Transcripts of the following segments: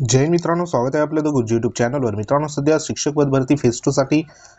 जय मित्रांनो स्वागत आहे आपलं गुज युट्यूब चॅनलवर मित्रांनो सध्या शिक्षक पद भरती फेज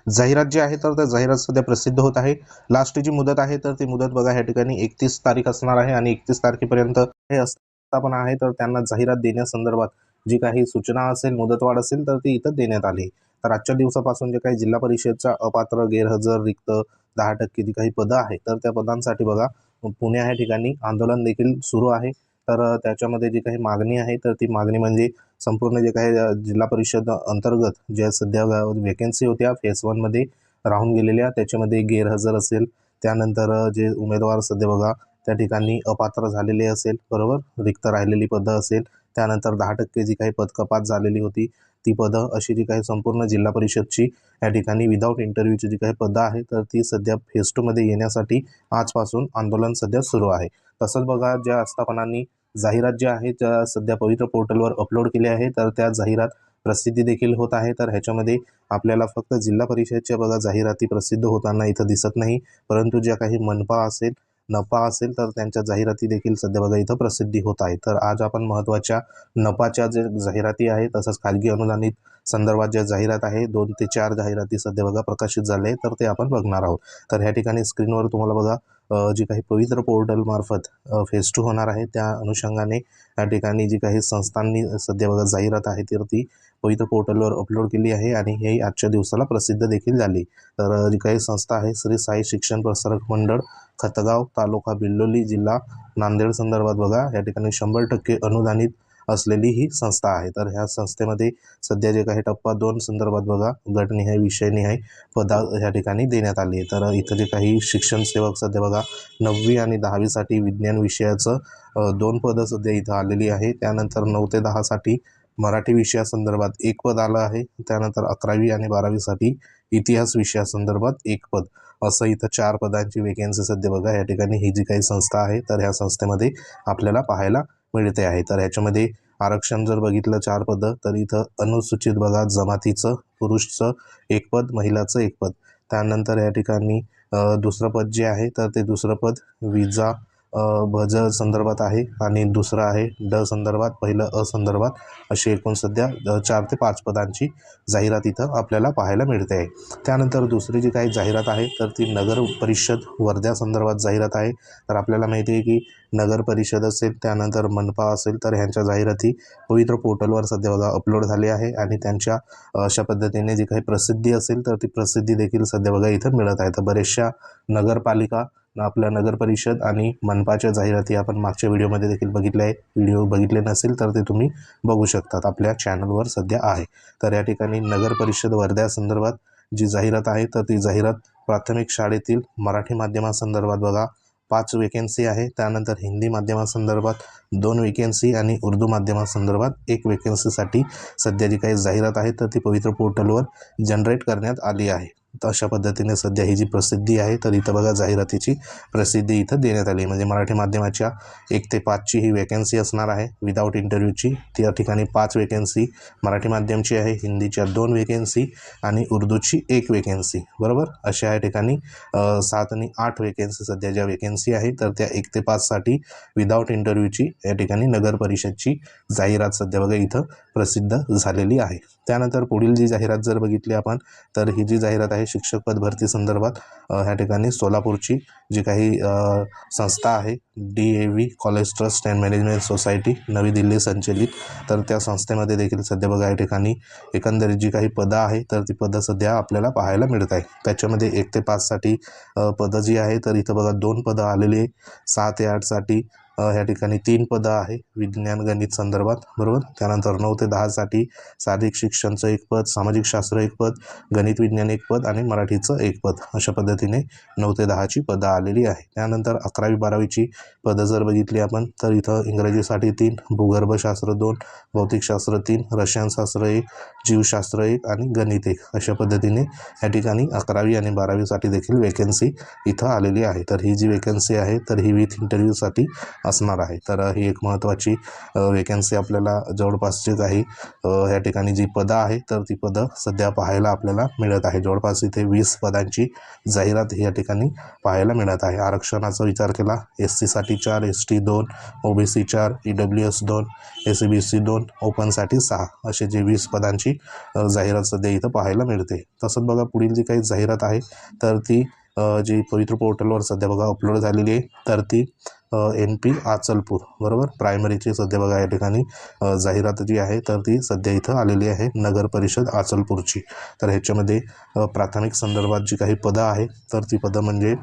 जाहिरात जी आहे तर त्या जाहिरात सध्या प्रसिद्ध होत आहे. लास्ट जी मुदत आहे तर ती मुदत बघा या ठिकाणी एकतीस तारीख असणार आहे आणि एकतीस तारखेपर्यंत हे आस्थापना आहे तर त्यांना जाहिरात देण्यासंदर्भात जी काही सूचना असेल मुदतवाढ असेल तर ती इथं देण्यात आली. तर आजच्या दिवसापासून जे काही जिल्हा परिषदच्या अपात्र गैरहजर रिक्त दहा टक्के जी काही पदं आहेत तर त्या पदांसाठी बघा पुणे या ठिकाणी आंदोलन देखील सुरू आहे. तर त्याच्यामध्ये जी काही मागणी आहे तर ती मागणी म्हणजे संपूर्ण जे काही जिल्हा परिषद अंतर्गत ज्या सध्या वेकेन्सी होत्या फेस वनमध्ये राहून गेलेल्या त्याच्यामध्ये गैरहजर असेल. त्यानंतर जे उमेदवार सध्या बघा त्या ठिकाणी अपात्र झालेले असेल बरोबर? रिक्त राहिलेली पदं असेल. त्यानंतर दहा टक्के जी काही पदकपात झालेली होती ती पदं अशी जी काही संपूर्ण जिल्हा परिषदची या ठिकाणी विदाऊट इंटरव्ह्यूची जी काही पदं आहे तर ती सध्या फेस टूमध्ये येण्यासाठी आजपासून आंदोलन सध्या सुरू आहे. तसंच बघा ज्या आस्थापनांनी जाहिरात ज्या आहेत त्या सध्या पवित्र पोर्टलवर अपलोड केल्या आहे तर त्या जाहिरात प्रसिद्धी देखील होत आहे. तर ह्याच्यामध्ये आपल्याला फक्त जिल्हा परिषदच्या बघा जाहिराती प्रसिद्ध होताना इथं दिसत नाही. परंतु ज्या काही मनपा असेल नपा असेल तर त्यांच्या जाहिराती देखील सध्या बघा इथं प्रसिद्धी होत आहे. तर आज आपण महत्त्वाच्या नपाच्या जे जाहिराती आहे तसंच खाजगी अनुदानित संदर्भात ज्या जाहिरात आहे दोन ते चार जाहिराती सध्या बघा प्रकाशित झाले तर ते आपण बघणार आहोत. तर ह्या ठिकाणी स्क्रीनवर तुम्हाला बघा जी काही पवित्र पोर्टलमार्फत फेस टू होणार आहे त्या अनुषंगाने या ठिकाणी जी काही संस्थांनी सध्या बघा जाहिरात आहे तर ती पवित्र पोर्टलवर अपलोड केली आहे आणि हे आजच्या दिवसाला प्रसिद्ध देखील झाली. तर जी काही संस्था आहे श्री साई शिक्षण प्रसारक मंडळ खतगाव तालुका बिल्लोली जिल्हा नांदेड संदर्भात बघा या ठिकाणी शंभर टक्के अनुदानित असलेली ही संस्था आहे. तर ह्या संस्थेमध्ये सध्या जे काही टप्पा दोन संदर्भात बघा गटनिहाय विषयनिहाय पदा ह्या ठिकाणी देण्यात आली आहे. तर इथं जे काही शिक्षण सेवक सध्या बघा नववी आणि दहावीसाठी विज्ञान विषयाचं दोन पदं सध्या इथं आलेली आहे. त्यानंतर नऊ ते दहासाठी मराठी विषयासंदर्भात एक पद आलं आहे. त्यानंतर अकरावी आणि बारावीसाठी इतिहास विषयासंदर्भात एक पद. असं इथं चार पदांची वेकेन्सी सध्या बघा या ठिकाणी ही जी काही संस्था आहे तर ह्या संस्थेमध्ये आपल्याला पाहायला मिळते आहे. तर ह्याच्यामध्ये आरक्षण जर बघितलं चार पदं तर इथं अनुसूचित बघा जमातीचं पुरुषचं एक पद महिलाचं एक पद. त्यानंतर या ठिकाणी दुसरं पद जे आहे तर ते दुसरं पद विजा भज संदर्भात आहे आणि दुसरं आहे ड संदर्भात पहिलं अ संदर्भात अशी एकूण सध्या चार ते पाच पदांची जाहिरात इथं आपल्याला पाहायला मिळते आहे. त्यानंतर दुसरी जी काही जाहिरात आहे तर ती नगर परिषद वर्ध्या संदर्भात जाहिरात आहे. तर आपल्याला माहिती आहे की नगर परिषद असेल त्यानंतर मनपा असेल तर ह्यांच्या जाहिराती पवित्र पोर्टलवर सध्या बघा अपलोड झाली आहे आणि त्यांच्या अशा पद्धतीने जी काही प्रसिद्धी असेल तर ती प्रसिद्धी देखील सध्या बघा इथं मिळत आहे. तर बऱ्याचशा नगरपालिका आपल्या नगर परिषद आणि मनपाच्या जाहिराती आपण मागच्या व्हिडिओमध्ये देखील बघितल्या आहे व्हिडिओ बघितले नसेल तर ते तुम्ही बघू शकतात. आपल्या चॅनलवर सध्या आहे. तर या ठिकाणी नगर परिषद वर्ध्या संदर्भात जी जाहिरात आहे तर ती जाहिरात प्राथमिक शाळेतील मराठी माध्यमासंदर्भात बघा. पाच वेकेन्सी आहे. त्यानंतर हिंदी माध्यमासंदर्भात दोन वेकेन्सी आणि उर्दू माध्यमासंदर्भात एक वेकेन्सीसाठी सध्या जी काही जाहिरात आहे तर ती पवित्र पोर्टलवर जनरेट करण्यात आली आहे. तर अशा पद्धतीने सध्या ही जी प्रसिद्धी आहे तर इथं बघा जाहिरातीची प्रसिद्धी इथं देण्यात आली. म्हणजे मराठी माध्यमाच्या एक ते पाचची ही वेकन्सी असणार आहे. विदाऊट इंटरव्ह्यूची त्या ठिकाणी पाच वेकन्सी मराठी माध्यमची आहे हिंदीच्या दोन वेकन्सी आणि उर्दूची एक वेकन्सी बरोबर? अशा या ठिकाणी सात आणि आठ वेकन्सी सध्या ज्या वेकन्सी आहे तर त्या एक ते पाचसाठी विदाऊट इंटरव्ह्यूची या ठिकाणी नगर परिषदची जाहिरात सध्या बघा इथं प्रसिद्ध झालेली आहे. त्यानंतर पुढील जी जाहिरात जर बघितली आपण तर ही जी जाहिरात आहे शिक्षक पद भरती संदर्भात ह्या ठिकाणी सोलापूरची जी काही संस्था आहे D A V college trust and management society नवी दिल्ली संचलित. तर त्या संस्थेमध्ये देखील सध्या बघा या ठिकाणी एकंदरीत जी काही पदं आहे तर ती पदं सध्या आपल्याला पाहायला मिळत आहे. त्याच्यामध्ये एक ते पाचसाठी पदं जी आहे तर इथं बघा दोन पदं आलेली आहे. सहा ते आठसाठी ह्या ठिकाणी तीन पदं आहे विज्ञान गणित संदर्भात बरोबर? त्यानंतर नऊ ते दहासाठी साधिक शिक्षणचं एक पद सामाजिक शास्त्र एक पद गणित विज्ञान एक पद आणि मराठीचं एक पद. अशा पद्धतीने नऊ ते दहाची पदं आलेली आहे. त्यानंतर अकरावी बारावीची पदं जर बघितली आपण तर इथं इंग्रजीसाठी तीन भूगर्भशास्त्र दोन भौतिकशास्त्र तीन रसायनशास्त्र एक जीवशास्त्र एक आणि गणित एक. अशा पद्धतीने या ठिकाणी अकरावी आणि बारावीसाठी देखील वेकेन्सी इथं आलेली आहे. तर ही जी वेकन्सी आहे तर ही विथ इंटरव्ह्यूसाठी असणार आहे. तर ही एक महत्त्वाची वेकन्सी आपल्याला जवळपासची काही या ठिकाणी जी पदं आहे तर ती पदं सध्या पाहायला आपल्याला मिळत आहे. जवळपास इथे वीस पदांची जाहिरात या ठिकाणी पाहायला मिळत आहे. आरक्षणाचा विचार केला एस सीसाठी चार एस टी दोन ओ बी सी चार ई डब्ल्यू एस दोन एस बी सी दोन ओपनसाठी सहा असे जे वीस पदांची जाहिरात सध्या इथं पाहायला मिळते. तसंच बघा पुढील जी काही जाहिरात आहे तर ती जी पवित्र पोर्टलवर सध्या बघा अपलोड झालेली आहे तर ती एन पी आचलपूर बरोबर? प्रायमरीची सध्या बघा या ठिकाणी जाहिरात जी आहे तर ती सध्या इथं आलेली आहे नगर परिषद आचलपूरची. तर ह्याच्यामध्ये प्राथमिक संदर्भात जी काही पदं आहे तर ती पदं म्हणजे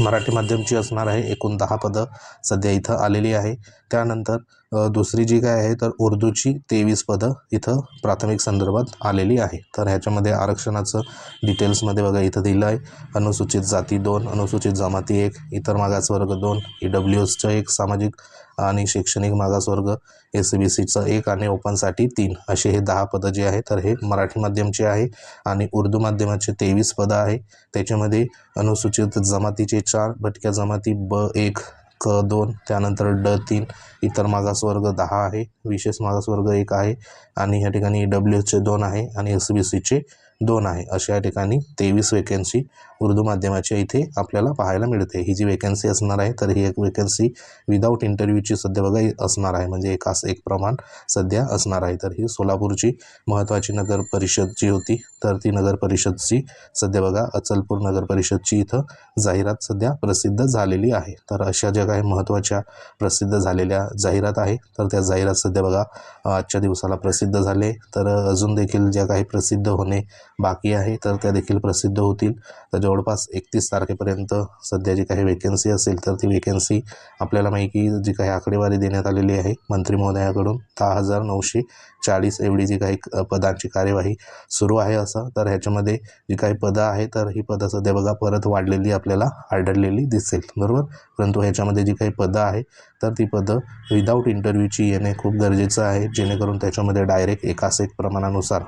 मराठी माध्यमची असणार आहे एकूण दहा पदं सध्या इथं आलेली आहे. त्यानंतर दुसरी जी काय आहे तर उर्दूची तेवीस पदं इथं प्राथमिक संदर्भात आलेली आहे. तर ह्याच्यामध्ये आरक्षणाचं डिटेल्समध्ये बघा इथं दिलं आहे. अनुसूचित जाती दोन अनुसूचित जमाती एक इतर मागासवर्ग दोन ई डब्ल्यू एसचं एक सामाजिक आणि शैक्षणिक मागासवर्ग एस बी सीचं एक आणि ओपनसाठी तीन. असे हे दहा पदं जे आहे तर हे मराठी माध्यमचे आहे आणि उर्दू माध्यमाचे तेवीस पदं आहे. त्याच्यामध्ये अनुसूचित जमातीचे चार भटक्या जमाती ब एक क दोन त्यानंतर ड तीन इतर मागासवर्ग दहा आहे विशेष मागासवर्ग एक आहे आणि ह्या ठिकाणी डब्ल्यू एचचे दोन आहे आणि एस बी सीचे दोन आहे. अशा या ठिकाणी तेवीस वेकन्सी उर्दू माध्यमाच्या इथे आपल्याला पाहायला मिळते. ही जी वेकन्सी असणार आहे तर ही एक वेकन्सी विदाऊट इंटरव्ह्यूची सध्या बघा असणार आहे. म्हणजे एकास एक प्रमाण सध्या असणार आहे. तर ही सोलापूरची महत्त्वाची नगर परिषद जी होती तर ती नगर परिषदची सध्या बघा अचलपूर नगर परिषदची इथं जाहिरात सध्या प्रसिद्ध झालेली आहे. तर अशा ज्या काही महत्त्वाच्या प्रसिद्ध झालेल्या जाहिरात आहे तर त्या जाहिरात सध्या बघा आजच्या दिवसाला प्रसिद्ध झाले. तर अजून देखील ज्या काही प्रसिद्ध होणे बाकी आहे तर त्या देखील प्रसिद्ध होतील. तर जवळपास एकतीस तारखेपर्यंत सध्या जी काही वेकन्सी असेल तर ती वेकन्सी आपल्याला माहिती जी काही आकडेवारी देण्यात आलेली आहे मंत्री महोदयाकडून दहा हजार नऊशे चाळीस एवढी जी काही पदांची कार्यवाही सुरू आहे असं तर ह्याच्यामध्ये जी काही पदं आहे तर ही पदं सध्या बघा परत वाढलेली आपल्याला आढळलेली दिसेल. बरोबर? परंतु ह्याच्यामध्ये जी काही पदं आहे तर ती पदं विदाऊट इंटरव्ह्यूची येणे खूप गरजेचं आहे जेणेकरून त्याच्यामध्ये डायरेक्ट एकास एक प्रमाणानुसार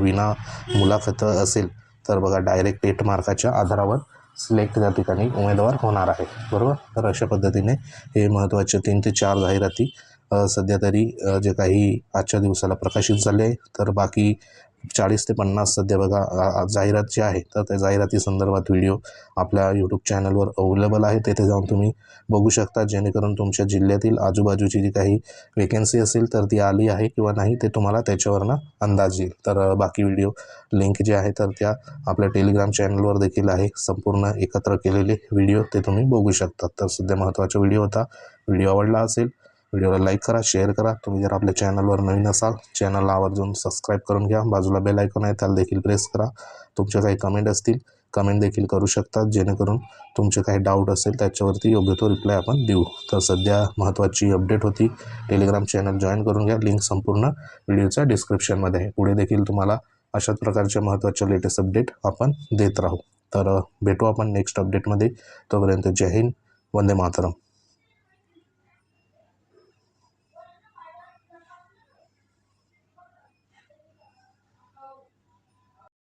विना मुलाखत असेल तर बघा डायरेक्ट एट मार्काच्या आधारावर सिलेक्ट त्या ठिकाणी उमेदवार होणार आहे. बरोबर? तर अशा पद्धतीने हे महत्त्वाचे तीन ते चार जाहिराती सध्या तरी जे काही आजच्या दिवसाला प्रकाशित झाले आहे तर बाकी चाळीस ते पन्नास सध्या बघा जाहिरात जी आहे तर त्या जाहिराती संदर्भात व्हिडिओ आपल्या यूट्यूब चॅनलवर अवेलेबल आहे तेथे जाऊन तुम्ही बघू शकता जेणेकरून तुमच्या जिल्ह्यातील आजूबाजूची जी काही वेकन्सी असेल तर ती आली आहे किंवा नाही ते तुम्हाला त्याच्यावरनं अंदाज येईल. तर बाकी व्हिडिओ लिंक जे आहे तर त्या आपल्या टेलिग्राम चॅनलवर देखील आहे. संपूर्ण एकत्र केलेले व्हिडिओ ते तुम्ही बघू शकता. तर सध्या महत्त्वाचा व्हिडिओ होता. व्हिडिओ आवडला असेल व्हिडिओला लाईक करा शेअर करा. तुम्ही जर आपल्या चॅनलवर नवीन असाल चॅनलला आवर्जून सबस्क्राईब करून घ्या. बाजूला बेल आयकॉन आहे त्याला देखील प्रेस करा. तुमच्या काही कमेंट असतील कमेंट देखील करू शकतात. जेणेकरून तुमचे काही डाऊट असेल त्याच्यावरती योग्य तो रिप्लाय आपण देऊ. तर सध्या महत्त्वाची अपडेट होती. टेलिग्राम चॅनल जॉईन करून घ्या. लिंक संपूर्ण व्हिडिओच्या डिस्क्रिप्शनमध्ये आहे. पुढे देखील तुम्हाला अशाच प्रकारच्या महत्त्वाच्या लेटेस्ट अपडेट आपण देत राहू. तर भेटू आपण नेक्स्ट अपडेटमध्ये तोपर्यंत जय हिंद. वंदे मातरम.